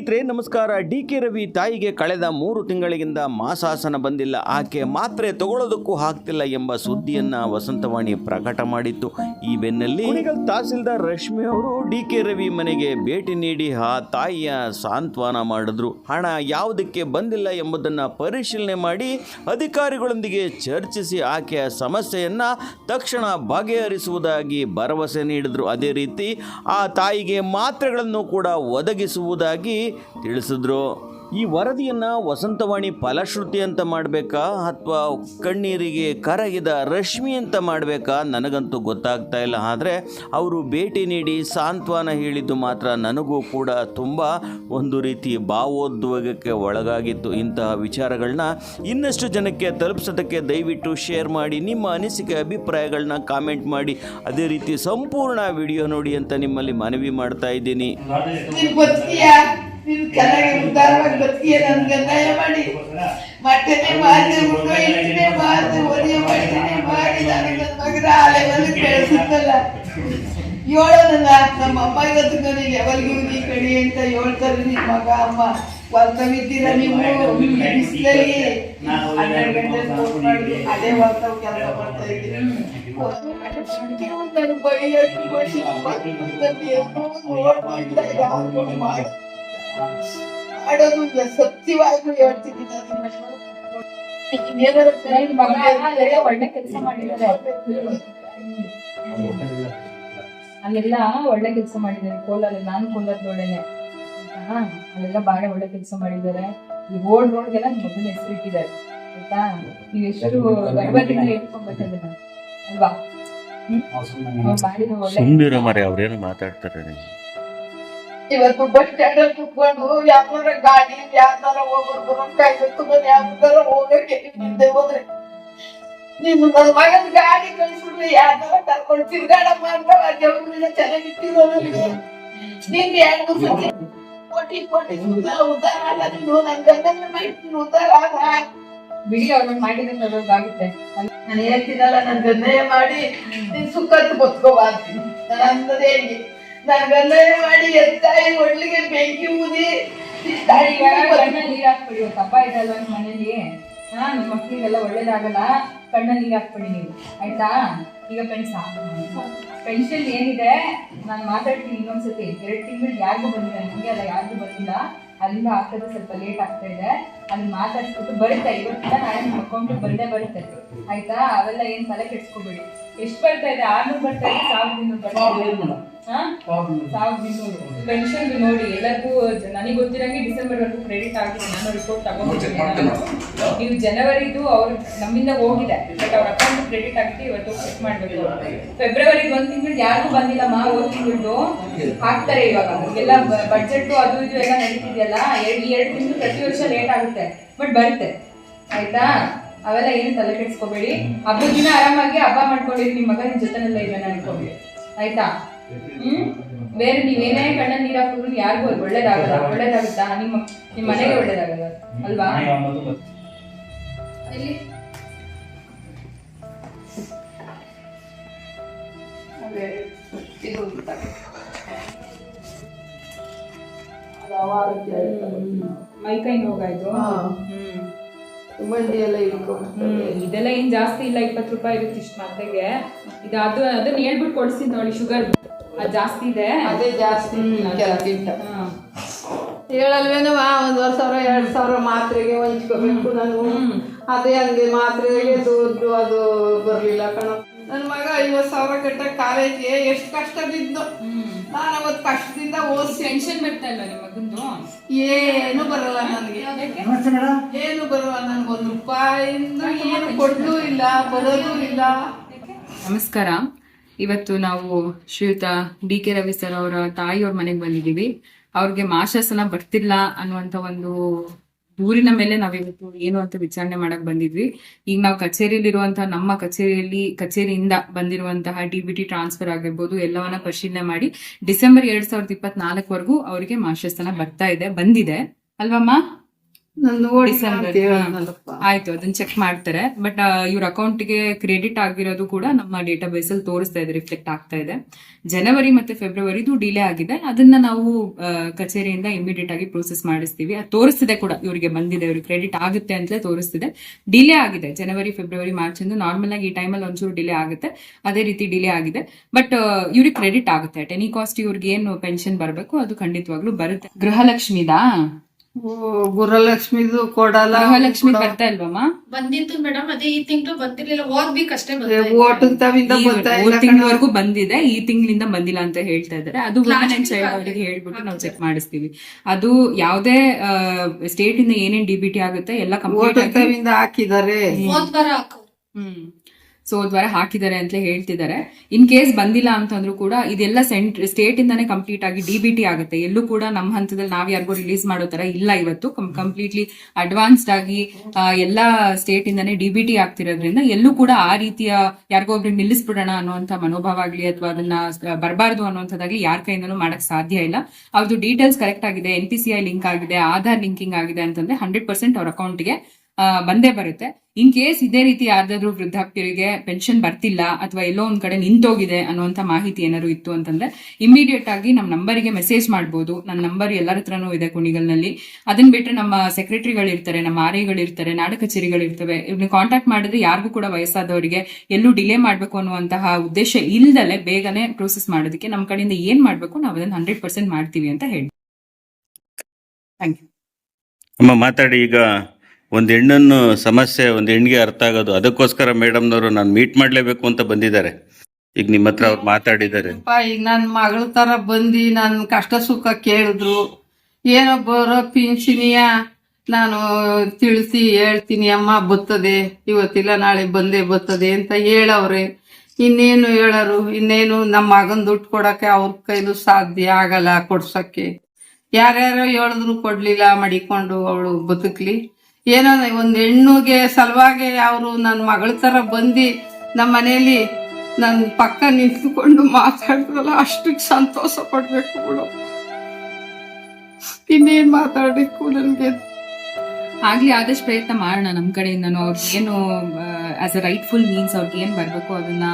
ಸ್ನೇಹಿತರೆ, ನಮಸ್ಕಾರ. D K Ravi ತಾಯಿಗೆ ಕಳೆದ ಮೂರು ತಿಂಗಳಿಂದ ಮಾಸಾಸನ ಬಂದಿಲ್ಲ. ಆಕೆ ಮಾತ್ರೆ ತಗೊಳ್ಳೋದಕ್ಕೂ ಆಗ್ತಿಲ್ಲ ಎಂಬ ಸುದ್ದಿಯನ್ನ ವಸಂತವಾಣಿ ಪ್ರಕಟ ಮಾಡಿತ್ತು. ಈ ಬೆನ್ನಲ್ಲಿ ತಹಸೀಲ್ದಾರ್ ರಶ್ಮಿ ಅವರು ಡಿ ಕೆ ರವಿ ಮನೆಗೆ ಭೇಟಿ ನೀಡಿ ಆ ತಾಯಿಯ ಸಾಂತ್ವನ ಮಾಡಿದ್ರು. ಹಣ ಯಾವುದಕ್ಕೆ ಬಂದಿಲ್ಲ ಎಂಬುದನ್ನು ಪರಿಶೀಲನೆ ಮಾಡಿ ಅಧಿಕಾರಿಗಳೊಂದಿಗೆ ಚರ್ಚಿಸಿ ಆಕೆಯ ಸಮಸ್ಯೆಯನ್ನ ತಕ್ಷಣ ಬಗೆಹರಿಸುವುದಾಗಿ ಭರವಸೆ ನೀಡಿದ್ರು. ಅದೇ ರೀತಿ ಆ ತಾಯಿಗೆ ಮಾತ್ರೆಗಳನ್ನು ಕೂಡ ಒದಗಿಸುವುದಾಗಿ ತಿಳಿಸಿದ್ರು, ಈ ವರದಿಯನ್ನು ವಸಂತವಾಣಿ ಫಲಶ್ರುತಿ ಅಂತ ಮಾಡಬೇಕಾ? ಅಥವಾ ಕಣ್ಣೀರಿಗೆ ಕರಗಿದ ರಶ್ಮಿ ಅಂತ ಮಾಡಬೇಕಾ? ನನಗಂತೂ ಗೊತ್ತಾಗ್ತಾ ಇಲ್ಲ. ಆದರೆ ಅವರು ಭೇಟಿ ನೀಡಿ ಸಾಂತ್ವನ ಹೇಳಿದ್ದು ಮಾತ್ರ ನನಗೂ ಕೂಡ ತುಂಬ ಒಂದು ರೀತಿ ಭಾವೋದ್ವೇಗಕ್ಕೆ ಒಳಗಾಗಿತ್ತು. ಇಂತಹ ವಿಚಾರಗಳನ್ನ ಇನ್ನಷ್ಟು ಜನಕ್ಕೆ ತಲುಪಿಸೋದಕ್ಕೆ ದಯವಿಟ್ಟು ಶೇರ್ ಮಾಡಿ, ನಿಮ್ಮ ಅನಿಸಿಕೆ ಅಭಿಪ್ರಾಯಗಳನ್ನ ಕಾಮೆಂಟ್ ಮಾಡಿ. ಅದೇ ರೀತಿ ಸಂಪೂರ್ಣ ವಿಡಿಯೋ ನೋಡಿ ಅಂತ ನಿಮ್ಮಲ್ಲಿ ಮನವಿ ಮಾಡ್ತಾ ಇದ್ದೀನಿ. ನೀನ್ ಚೆನ್ನಾಗಿ ಉದ್ದಾರವಾಗಿ ಬದುಕಿಯ ನನ್ಗೆ ಅನ್ಯಾಯ ಮಾಡಿ. ಮಟ್ಟನೆ ಮಾಡಿ ಉಂಡು ಇಟ್ಟನೆ ಒದಿಯ ಮಾಡಿನೇ ಮಾಡಿ ನನಗೆ ನನ್ನ ಮಗನ ಆ ಬೆಳೆಸಿದ್ದಲ್ಲ ಹೇಳೋದಲ್ಲ ನಮ್ಮ ಅಮ್ಮ ಇವತ್ತು ಕಡೆ ಲೆವೆಲ್ಗೆ ನೀ ಕಡಿ ಅಂತ ಹೇಳ್ತಾರೆ, ನಿಮ್ಮ ಮಗ, ಅಮ್ಮ. ಹೊಲ್ತವಿದ್ದೀರ ನೀವು? ಬಿಸಿಲಲ್ಲಿ ಗಂಟೆ ಅದೇ ಹೊಲ್ತಾವ್ ಕೆಲಸ ಮಾಡ್ತಾ ಇದ್ದೀನಿ. ಮಾಡೋದು ಸತ್ಯವಾಗ್ಲೂ ಹೇಳ್ತಿದ್ದೀನಿ ಇನ್ನೇನಾದ್ರು ಒಳ್ಳೆ ಕೆಲಸ ಮಾಡಿದ್ದಾರೆ. ಅಲ್ಲೆಲ್ಲ ಒಳ್ಳೆ ಕೆಲಸ ಮಾಡಿದ್ದಾರೆ. ಕೋಲಾರ ನಾನು ಕೋಲಾರದೊಳನೆ ಅಲ್ಲೆಲ್ಲ ಬಾಳೆ ಒಳ್ಳೆ ಕೆಲಸ ಮಾಡಿದ್ದಾರೆ. ಈ ರೋಡ್ ರೋಡ್ಗೆಲ್ಲ ಮೊದಲ ಹೆಸರು ಇಟ್ಟಿದ್ದಾರೆ. ಆಯ್ತಾ? ನೀವು ಎಷ್ಟು ಗರ್ಭದಿಂದ ಅಲ್ವಾ? ಮಾಡಿದ ಒಳ್ಳೆ ಸುಂದರ ಮರೆ ಅವ್ರೇನು ಮಾತಾಡ್ತಾರೆ ಇವತ್ತು ಬಸ್ ಸ್ಟ್ಯಾಂಡ್ ಅಲ್ಲಿ ಕುತ್ಕೊಂಡು ಯಾವ್ದಾರ ಗಾಡಿ ಯಾವ್ದಾರ ಹೋಗೋರು ಬರೋನ್ ಕಾಯ್ಬೇಕು ನಾನು ಯಾವ್ದಾರ ಹೋಗಕ್ಕೆ ನಿಂದೆ ಹೋದ್ರೆ. ನೀನು ನನ್ನ ಮಗನ ಗಾಡಿ ಕಳ್ಸಿದ್ರೆ ಯಾವ್ದಾರ ಕರ್ಕೊಂಡು ತಿರ್ಗಾಡಮ್ಮ ಅಂತ ದೇವ್ರನ್ನ ಚೆನ್ನಾಗಿ ಇಟ್ಟಿರೋ ನನಗೆ ನಿಂಗೆ ಎರಡು ಸತಿ ಕೋಟಿ ಕೋಟಿ ಸುತ್ತ ಉದ್ದಾರ ಅಲ್ಲ ನೀನು ನನ್ ಗಂಡನ ಮಾಡ್ತೀನಿ ಉದ್ದಾರ ಅಲ್ಲ ಬಿಡಿ ಅವ್ರನ್ನ ಮಾಡಿದ್ರೆ ಆಗುತ್ತೆ ನಾನು ಹೇಳ್ತೀನಲ್ಲ ನನ್ ಗಂಡಯ್ಯ ಮಾಡಿ ನೀನ್ ಸುಖ ಅಂತ ಅಂತೀನಿ ನಾನು ಅಂದದೇ ಹೆಂಗೆ ನನ್ ಮಾಡಿ ಎತ್ತಾಯಿ ಒಡ್ಲಿಗೆ ಬೆಂಕಿ ಊದಿ ಈ ತಾಯಿ ಈಗ ಕಣ್ಣ ನೀರ್ ಹಾಕ್ಬಿಡಿ ಇವತ್ತು ಹಬ್ಬ ಇದಲ್ವಾ ನಿಮ್ಮ ಮನೇಲಿ? ಹಾ ನಮ್ಮ ಮಕ್ಳಿಗೆಲ್ಲ ಒಳ್ಳೇದಾಗಲ್ಲ ಕಣ್ಣಲ್ಲಿ ನೀರ್ ಹಾಕ್ಬಿಡಿ ನೀವು. ಆಯ್ತಾ? ಈಗ ಪೆನ್ಸ ಪೆನ್ಷನ್ ಏನಿದೆ? ನಾನು ಮಾತಾಡ್ತೀನಿ ಇನ್ನೊಂದ್ಸತಿ. ಎರಡು ತಿಂಗಳು ಯಾರಿಗೂ ಬಂದಿಲ್ಲ ನಿಮಗೆ ಅಲ್ಲ ಯಾರಿಗೂ ಬಂದಿಲ್ಲ. ಅಲ್ಲಿಂದ ಆಗ್ತದೆ ಸ್ವಲ್ಪ ಲೇಟ್ ಆಗ್ತಾ ಇದೆ. ಅಲ್ಲಿ ಮಾತಾಡ್ಸ್ಬಿಟ್ಟು ಬರುತ್ತೆ. ಇವತ್ತಿಂದ ನಾಳೆ ನಿಮ್ಮ ಅಕೌಂಟ್ ಬಂದೇ ಬರುತ್ತೆ. ಆಯ್ತಾ? ಅವೆಲ್ಲ ಏನು ತಲೆ ಕೆಡ್ಸ್ಕೊಬೇಡಿ. ಎಷ್ಟು ಬರ್ತಾ ಇದೆ? ಆರ್ನೂರು ಬರ್ತಾ ಇದೆ ಸಾವಿರದ ಇನ್ನೂರು ಬರ್ತಾ ಇದೆ. ಪೆನ್ಷನ್ ನೋಡಿ ಎಲ್ಲರಿಗೂ ನನಗೆ ಗೊತ್ತಿರಂಗೆ ಡಿಸೆಂಬರ್ ವರೆಗೂ ಕ್ರೆಡಿಟ್ ಆಗಿದೆ ನಾನು. ರಿಪೋರ್ಟ್ ತಗೊಂಡಿದ್ದೀನಿ ನೀವು ಜನವರಿದು ಅವ್ರು ನಮ್ಮಿಂದ ಹೋಗಿದೆ ಬಟ್ ಅವ್ರ ಅಕೌಂಟ್ ಕ್ರೆಡಿಟ್ ಆಗಿದೆ ಇವತ್ತು ಚೆಕ್ ಮಾಡ್ಬೇಕು ಫೆಬ್ರವರಿ ಒಂದ್ ತಿಂಗಳು ಯಾರಿಗೂ ಬಂದಿಲ್ಲಮ್ಮ ಹೋದ್ ತಿಂಗಳು ಹಾಕ್ತಾರೆ ಇವಾಗ. ಎಲ್ಲ ಬಜೆಟ್ ಅದು ಇದು ಎಲ್ಲ ನಡೀತಿದೆಯಲ್ಲ ಎರಡ್- ಎರಡು ತಿಂಗಳು ಪ್ರತಿ ವರ್ಷ ಲೇಟ್ ಆಗುತ್ತೆ ಬಟ್ ಬರುತ್ತೆ. ಆಯ್ತಾ? ಅವೆಲ್ಲ ಏನು ತಲೆ ಕೆಡಿಸ್ಕೋಬೇಡಿ. ಹಬ್ಬದ ದಿನ ಆರಾಮಾಗಿ ಹಬ್ಬ ಮಾಡ್ಕೊಂಡಿರಿ ನಿಮ್ಮ ಮಗ ನಿಮ್ ಜೊತೆನೆಲ್ಲ ಇದ್ದಾನೆ ಅನ್ಕೋಬೇಡಿ. ಆಯ್ತಾ? ಹ್ಮ್? ಬೇರೆ ನೀವೇನೇ ಕಣ್ಣ ನೀರ್ ಹಾಕಿದ್ರು ಯಾರಿಗೂ ಒಳ್ಳೇದಾಗಲ್ಲ. ಒಳ್ಳೇದಾಗುತ್ತಾ? ನಿಮ್ಮ ನಿಮ್ಮ ಮನೆಗೆ ಒಳ್ಳೇದಾಗಲ್ಲ. ಅಲ್ವಾ? ಎಲ್ಲಿ? ಇದು ಅಂತ. ಮೈಕೈ ನೋವಾಯ್ತು. ಹಾ. ಹ್ಮ್. ಮಂಡಿ ಎಲ್ಲ ಇದೆಲ್ಲ ಏನ್ ಜಾಸ್ತಿ ಇಲ್ಲ ಇಪ್ಪತ್ತು ರೂಪಾಯಿ ಇರುತ್ತೆ ಇಷ್ಟ ಮಾತ್ರೆಗೆ ಇದು ಅದು ಅದನ್ನ ಹೇಳ್ಬಿಟ್ಟು ಕೊಡ್ಸಿದ್ ನೋಡಿ ಶುಗರ್. ಅದು ಜಾಸ್ತಿ ಇದೆ? ಅದೇ ಜಾಸ್ತಿ. ಕೆಲಕ್ಕಿಂತ ಒಂದುವರೆ ಹೇಳಲ್ವೇನವ ಒಂದ್ ವರ್ಷ ಸಾವಿರ ಎರಡು ಸಾವಿರ ಮಾತ್ರೆಗೆ ಹೊಂಚ್ಕೋಬೇಕು ನಾನು. ಅದೇ ಹಂಗೆ ಮಾತ್ರೆಗೆ ದುಡ್ಡು ಅದು ಬರಲಿಲ್ಲ ಕಣ. ನನ್ನ ಮಗ ಐವತ್ ಸಾವಿರ ಕಟ್ಟ ಕಾಲೇಜ್ಗೆ ಎಷ್ಟು ಕಷ್ಟ ಬಿದ್ದು. ನಾನು ಅವತ್ ಕಷ್ಟದಿಂದ ಓದಿಸಿ ಟೆನ್ಷನ್ ಬಿಡ್ತಾ ಇಲ್ಲ ನಿಮ್ಮ ಮಗಂದು? ಏನು ಬರಲ್ಲ ನನಗೆ. ಏನು ಬರಲ್ಲ ನನಗೆ. ಒಂದು ರೂಪಾಯಿಂದ ಏನು ಕೊಡ್ಲೂ ಇಲ್ಲ ಬರೋದೂ ಇಲ್ಲ. ನಮಸ್ಕಾರ. ಇವತ್ತು ನಾವು ಶ್ರೀಯುತ ಡಿ ಕೆ ರವಿ ಸರ್ ಅವರ ತಾಯಿಯವ್ರ ಮನೆಗೆ ಬಂದಿದ್ದೀವಿ. ಅವ್ರಿಗೆ ಮಾಶಾಸನ ಬರ್ತಿಲ್ಲ ಅನ್ನುವಂತ ಒಂದು ದೂರಿನ ಮೇಲೆ ನಾವಿವತ್ತು ಏನು ಅಂತ ವಿಚಾರಣೆ ಮಾಡಕ್ ಬಂದಿದ್ವಿ. ಈಗ ನಾವು ಕಚೇರಿಯಲ್ಲಿರುವಂತಹ ನಮ್ಮ ಕಚೇರಿಯಲ್ಲಿ, ಕಚೇರಿಯಿಂದ ಬಂದಿರುವಂತಹ ಡಿ ಬಿ ಟಿ ಟ್ರಾನ್ಸ್ಫರ್ ಆಗಿರ್ಬೋದು, ಎಲ್ಲವನ್ನ ಪರಿಶೀಲನೆ ಮಾಡಿ ಡಿಸೆಂಬರ್ ಎರಡ್ ಸಾವಿರದ ಇಪ್ಪತ್ನಾಲ್ಕವರೆಗೂ ಅವರಿಗೆ ಮಾಶಾಸನ ಬರ್ತಾ ಇದೆ, ಬಂದಿದೆ. ಅಲ್ವಮ್ಮ? ಆಯ್ತು ಅದನ್ನ ಚೆಕ್ ಮಾಡ್ತಾರೆ. ಬಟ್ ಇವ್ರ ಅಕೌಂಟ್ಗೆ ಕ್ರೆಡಿಟ್ ಆಗಿರೋದು ಕೂಡ ನಮ್ಮ ಡೇಟಾ ಬೇಸ್ ಅಲ್ಲಿ ತೋರಿಸ್ತಾ ಇದೆ ರಿಫ್ಲೆಕ್ಟ್ ಆಗ್ತಾ ಇದೆ. ಜನವರಿ ಮತ್ತೆ ಫೆಬ್ರವರಿದು ಡಿಲೇ ಆಗಿದೆ. ಅದನ್ನ ನಾವು ಕಚೇರಿಯಿಂದ ಇಮಿಡಿಯೇಟ್ ಆಗಿ ಪ್ರೋಸೆಸ್ ಮಾಡಿಸ್ತೀವಿ. ಅದು ತೋರಿಸ್ತಿದೆ ಕೂಡ ಇವರಿಗೆ ಬಂದಿದೆ ಇವ್ರಿಗೆ ಕ್ರೆಡಿಟ್ ಆಗುತ್ತೆ ಅಂತಲೇ ತೋರಿಸ್ತಿದೆ. ಡಿಲೇ ಆಗಿದೆ. ಜನವರಿ ಫೆಬ್ರವರಿ ಮಾರ್ಚ್ ಇಂದ ನಾರ್ಮಲ್ ಆಗಿ ಈ ಟೈಮಲ್ಲಿ ಒಂಚೂರು ಡಿಲೇ ಆಗುತ್ತೆ. ಅದೇ ರೀತಿ ಡಿಲೇ ಆಗಿದೆ. ಬಟ್ ಇವ್ರಿಗೆ ಕ್ರೆಡಿಟ್ ಆಗುತ್ತೆ. ಅಟ್ ಎನಿ ಕಾಸ್ಟ್ ಇವ್ರಿಗೆ ಏನು ಪೆನ್ಷನ್ ಬರಬೇಕು ಅದು ಖಂಡಿತವಾಗ್ಲೂ ಬರುತ್ತೆ. ಗೃಹಲಕ್ಷ್ಮಿದಾ? ಗುರಲಕ್ಷ್ಮಿದು ಕೊಡಲ್ಲ. ಗೃಹಲಕ್ಷ್ಮಿ ಬರ್ತಾ ಇಲ್ವಮ್ಮ? ಬಂದಿತ್ತು ಮೇಡಮ್ ಅದೇ ಈ ತಿಂಗಳು ಬಂದಿರ್ಲಿಲ್ಲ. ಹೋದ್ ವೀಕ್ ಅಷ್ಟೇ ಓಟದ ತವಿಂದ ಬರ್ತಾ. ತಿಂಗಳವರೆಗೂ ಬಂದಿದೆ. ಈ ತಿಂಗಳಿಂದ ಬಂದಿಲ್ಲ ಅಂತ ಹೇಳ್ತಾ ಇದ್ದಾರೆ. ಅದು ವುಮೆನ್ ಅವರಿಗೆ ಹೇಳ್ಬಿಟ್ಟು ನಾವು ಚೆಕ್ ಮಾಡಿಸ್ತೀವಿ. ಅದು ಯಾವ್ದೇ ಸ್ಟೇಟ್ ಇಂದ ಏನೇನ್ ಡಿಬಿಟಿ ಆಗುತ್ತೆ ಎಲ್ಲ ಕಂಪ್ಲೀಟ್ ಹಾಕಿದ್ದಾರೆ. ಹ್ಮ್. ಸೊ ದ್ವಾರ ಹಾಕಿದ್ದಾರೆ ಅಂತ ಹೇಳ್ತಿದ್ದಾರೆ. ಇನ್ ಕೇಸ್ ಬಂದಿಲ್ಲ ಅಂತಂದ್ರೂ ಕೂಡ ಇದೆಲ್ಲ ಸೆಂಟ್ ಸ್ಟೇಟ್ ಇಂದಾನೆ ಕಂಪ್ಲೀಟ್ ಆಗಿ ಡಿಬಿಟಿ ಆಗುತ್ತೆ. ಎಲ್ಲೂ ಕೂಡ ನಮ್ಮ ಹಂತದಲ್ಲಿ ನಾವ್ ಯಾರಿಗೂ ರಿಲೀಸ್ ಮಾಡೋ ತರ ಇಲ್ಲ ಇವತ್ತು. ಕಂಪ್ಲೀಟ್ಲಿ ಅಡ್ವಾನ್ಸ್ಡ್ ಆಗಿ ಎಲ್ಲಾ ಸ್ಟೇಟ್ ಬಿ ಡಿಬಿಟಿ ಆಗ್ತಿರೋದ್ರಿಂದ ಎಲ್ಲೂ ಕೂಡ ಆ ರೀತಿಯ ಯಾರಿಗೋ ಒಬ್ರಿಗೆ ನಿಲ್ಲಿಸ್ಬಿಡೋಣ ಅನ್ನುವಂತ ಮನೋಭಾವ ಆಗ್ಲಿ ಅಥವಾ ಅದನ್ನ ಬರಬಾರ್ದು ಅನ್ನುವಂಥದ್ದಾಗ್ಲಿ ಯಾರ ಕೈಯಿಂದಲೂ ಮಾಡಕ್ ಸಾಧ್ಯ ಇಲ್ಲ. ಅವ್ರದ್ದು ಡೀಟೇಲ್ಸ್ ಕರೆಕ್ಟ್ ಆಗಿದೆ N P C I link ಆಗಿದೆ ಆಧಾರ್ ಲಿಂಕಿಂಗ್ ಆಗಿದೆ ಅಂತಂದ್ರೆ ಹಂಡ್ರೆಡ್ ಪರ್ಸೆಂಟ್ ಅವ್ರ ಅಕೌಂಟ್ಗೆ ಬಂದೇ ಬರುತ್ತೆ. ಇನ್ ಕೇಸ್ ಇದೇ ರೀತಿ ಯಾರಾದರೂ ವೃದ್ಧಾಪ್ಯರಿಗೆ ಪೆನ್ಷನ್ ಬರ್ತಿಲ್ಲ ಅಥವಾ ಎಲ್ಲೋ ಒಂದ್ ಕಡೆ ನಿಂತೋಗಿದೆ ಅನ್ನುವಂತ ಮಾಹಿತಿ ಏನಾದ್ರು ಇತ್ತು ಅಂತಂದ್ರೆ ಇಮಿಡಿಯೇಟ್ ಆಗಿ ನಮ್ಮ ನಂಬರಿಗೆ ಮೆಸೇಜ್ ಮಾಡ್ಬೋದು. ನನ್ನ ನಂಬರ್ ಎಲ್ಲರ ಹತ್ರನೂ ಇದೆ ಕುಣಿಗಲ್ನಲ್ಲಿ. ಅದನ್ನ ಬಿಟ್ಟರೆ ನಮ್ಮ ಸೆಕ್ರೆಟರಿಗಳಿರ್ತಾರೆ ನಮ್ಮ ಆರ್ಐಗಳಿರ್ತಾರೆ ನಾಡ ಕಚೇರಿಗಳಿರ್ತವೆ. ಇವ್ನ ಕಾಂಟ್ಯಾಕ್ಟ್ ಮಾಡಿದ್ರೆ ಯಾರಿಗೂ ಕೂಡ ವಯಸ್ಸಾದವರಿಗೆ ಎಲ್ಲೂ ಡಿಲೇ ಮಾಡಬೇಕು ಅನ್ನುವಂತಹ ಉದ್ದೇಶ ಇಲ್ದಲೆ ಬೇಗನೆ ಪ್ರೋಸೆಸ್ ಮಾಡೋದಕ್ಕೆ ನಮ್ಮ ಕಡೆಯಿಂದ ಏನ್ ಮಾಡ್ಬೇಕು ನಾವು ಅದನ್ನ ಹಂಡ್ರೆಡ್ ಪರ್ಸೆಂಟ್ ಮಾಡ್ತೀವಿ ಅಂತ ಹೇಳಿ ಥ್ಯಾಂಕ್ ಯು ಅಮ್ಮ, ಮಾತಾಡಿ ಈಗ ಒಂದು ಹೆಣ್ಣನ್ನು ಸಮಸ್ಯೆ, ಒಂದು ಹೆಣ್ಣಿಗೆ ಅರ್ಥ ಆಗೋದು, ಅದಕ್ಕೋಸ್ಕರ ಮೇಡಮ್ನವರು ನಾನು ಮೀಟ್ ಮಾಡಲೇಬೇಕು ಅಂತ ಬಂದಿದ್ದಾರೆ. ಈಗ ನಿಮ್ಮ ಹತ್ರ ಅವ್ರು ಮಾತಾಡಿದ್ದಾರೆ. ಈಗ ನನ್ನ ಮಗಳ ತರ ಬಂದು ನನ್ನ ಕಷ್ಟ ಸುಖ ಕೇಳಿದ್ರು. ಏನೋ ಬರೋ ಪಿಂಚಿನಿಯ ನಾನು ತಿಳಿಸಿ ಹೇಳ್ತೀನಿ, ಅಮ್ಮ ಬತ್ತದೆ ಇವತ್ತಿಲ್ಲ, ನಾಳೆ ಬಂದೇ ಬತ್ತದೆ ಅಂತ ಹೇಳವ್ರೆ. ಇನ್ನೇನು ಹೇಳರು, ಇನ್ನೇನು ನಮ್ಮ ಮಗನ್ ದುಡ್ಡು ಕೊಡಕ್ಕೆ ಅವ್ರ ಕೈಲೂ ಸಾಧ್ಯ ಆಗಲ್ಲ ಕೊಡ್ಸಕ್ಕೆ. ಯಾರ್ಯಾರೋ ಹೇಳಿದ್ರು ಕೊಡ್ಲಿಲ್ಲ ಮಡಿಕೊಂಡು ಅವಳು ಬದುಕ್ಲಿ. ಏನೋ ಒಂದ್ ಹೆಣ್ಣುಗೆ ಸಲುವಾಗಿ ಅವರು ನನ್ನ ಮಗಳ ತರ ಬಂದು ನಮ್ಮ ಮನೆಯಲ್ಲಿ ನನ್ನ ಪಕ್ಕ ನಿಂತುಕೊಂಡು ಮಾತಾಡಿದ್ರಲ್ಲ ಅಷ್ಟಕ್ಕೆ ಸಂತೋಷ ಪಡ್ಬೇಕು ಬಿಡು. ಇನ್ನೇನ್ ಮಾತಾಡಬೇಕು ನನ್ಗೆ? ಆಗ್ಲಿ, ಆದಷ್ಟು ಪ್ರಯತ್ನ ಮಾಡೋಣ. ನಮ್ಮ ಕಡೆಯಿಂದನೂ ಅವ್ರಿಗೆ ಏನು ಆಸ್ ಅ ರೈಟ್ಫುಲ್ ಮೀನ್ಸ್ ಅವ್ರಿಗೆ ಏನು ಬರಬೇಕು ಅದನ್ನ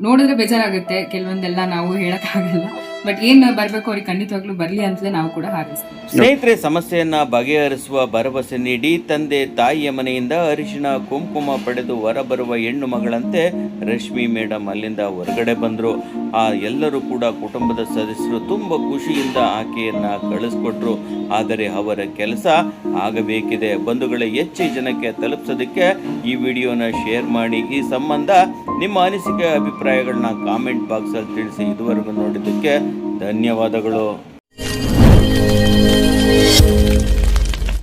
ನೋಡಿದ್ರೆ ಬೇಜಾರಾಗುತ್ತೆ. ಕೆಲವೊಂದೆಲ್ಲ ನಾವು ಹೇಳಕ್ಕಾಗಲ್ಲ. ಬಟ್ ಏನ್ ಬರ್ಬೇಕು ಅವ್ರಿಗೆ ಖಂಡಿತವಾಗ್ಲೂ ಬರ್ಲಿ ಅಂತಲೇ ನಾವು ಕೂಡ ಹಾರೈಸ್ತೀವಿ. ಸ್ನೇಹಿತರೆ, ಸಮಸ್ಯೆಯನ್ನ ಬಗೆಹರಿಸುವ ಭರವಸೆ ನೀಡಿ ತಂದೆ ತಾಯಿಯ ಮನೆಯಿಂದ ಅರಿಶಿಣ, ಕುಂಕುಮ ಪಡೆದು ಹೊರಬರುವ ಹೆಣ್ಣು ಮಗಳಂತೆ ರಶ್ಮಿ ಮೇಡಮ್ ಅಲ್ಲಿಂದ ಹೊರಗಡೆ ಬಂದರು. ಆ ಎಲ್ಲರೂ ಕೂಡ ಕುಟುಂಬದ ಸದಸ್ಯರು ತುಂಬ ಖುಷಿಯಿಂದ ಆಕೆಯನ್ನ ಕಳಿಸ್ಕೊಟ್ರು. ಆದರೆ ಅವರ ಕೆಲಸ ಆಗಬೇಕಿದೆ. ಬಂಧುಗಳೇ, ಹೆಚ್ಚು ಜನಕ್ಕೆ ತಲುಪಿಸೋದಕ್ಕೆ ಈ ವಿಡಿಯೋನ ಶೇರ್ ಮಾಡಿ. ಈ ಸಂಬಂಧ ನಿಮ್ಮ ಅನಿಸಿಕೆ, ಅಭಿಪ್ರಾಯಗಳನ್ನ ಕಾಮೆಂಟ್ ಬಾಕ್ಸಲ್ಲಿ ತಿಳಿಸಿ ಇದುವರೆಗೂ ನೋಡಿದ್ದಕ್ಕೆ ಧನ್ಯವಾದಗಳು.